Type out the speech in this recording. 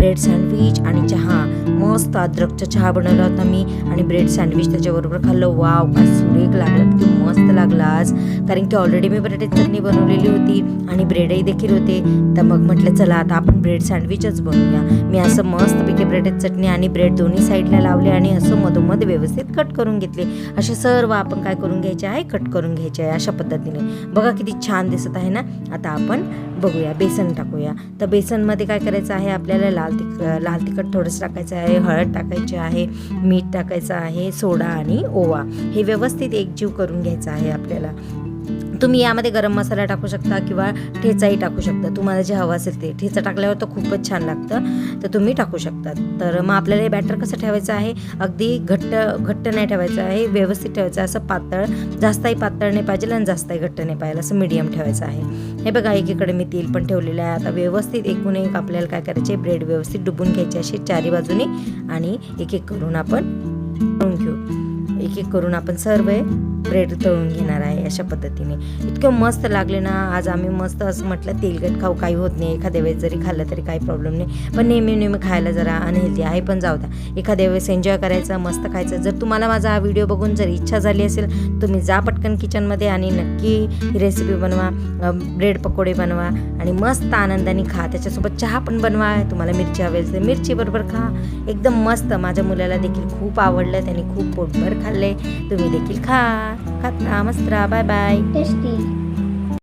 Bread sandwich आणि चहा. मस्त अद्रकचा चहा बनवला होता मी आणि ब्रेड सँडविच त्याच्याबरोबर खाल्लं. वाव काय सुरेख लागला. किती मस्त लागला आज. कारण की ऑलरेडी मी बटाटे चटणी बनवलेली होती आणि ब्रेडही देखील होते. तर मग म्हटलं चला आता आपण ब्रेड सँडविचच बनवूया. मी असं मस्तपैकी ब्रेडची चटणी आणि ब्रेड दोन्ही साईडला लावले आणि असं मधोमध व्यवस्थित कट करून घेतले. असे सर्व आपण काय करून घ्यायचे आहे? कट करून घ्यायचे आहे अशा पद्धतीने. बघा किती छान दिसत आहे ना? आता आपण बघूया बेसन टाकूया. तर बेसनमध्ये काय करायचं आहे? आपल्याला लाल तिख लाल तिखट थोडंसं टाकायचं आहे हळद टाकायची आहे मीठ टाकायचं आहे सोडा आणि ओवा. हे व्यवस्थित एकजीव करून घ्यायचं आहे आपल्याला. तुम्ही यामध्ये गरम मसाला टाकू शकता किंवा ठेचाही टाकू शकता. तुम्हाला जे हवं असेल ते. ठेचा टाकल्यावर तर खूपच छान लागतं. तर तुम्ही टाकू शकता. तर मग आपल्याला हे बॅटर कसं ठेवायचं आहे? अगदी घट्ट घट्ट नाही ठेवायचं आहे. व्यवस्थित ठेवायचं आहे. असं पातळ जास्तही पातळ नाही पाहिजे आणि जास्तही घट्ट नाही पाहिजे. असं मीडियम ठेवायचं आहे. हे बघा एकीकडे मी तेल पण ठेवलेलं आहे. आता व्यवस्थित एकूण एक आपल्याला काय करायचे ब्रेड व्यवस्थित डुबून घ्यायचे असे चारी बाजूने आणि एक एक करून आपण घेऊ. एक एक करून आपण सर्व ब्रेड तळून घेणार आहे अशा पद्धतीने. इतकं मस्त लागले ना आज आम्ही मस्त असं म्हटलं तेलकट खाऊ काही होत नाही. एखाद्या वेळेस जरी खाल्लं तरी काही प्रॉब्लेम नाही. पण नेहमी नेहमी खायला जरा अनहेल्दी आहे पण जाऊ द्या. एखाद्या वेळेस एन्जॉय करायचं मस्त खायचं. जर तुम्हाला माझा हा व्हिडिओ बघून जर इच्छा झाली असेल तुम्ही जा पटकन किचनमध्ये आणि नक्की ही रेसिपी बनवा ब्रेड पकोडे बनवा आणि मस्त आनंदाने खा. त्याच्यासोबत चहा पण बनवा. तुम्हाला मिरची हवी असेल मिरचीबरोबर खा. एकदम मस्त. माझ्या मुलाला देखील खूप आवडलं. त्याने खूप पोटभर खाल्ले. तुम्ही देखील खा. Kat Namaste. Bye-bye. Tasty.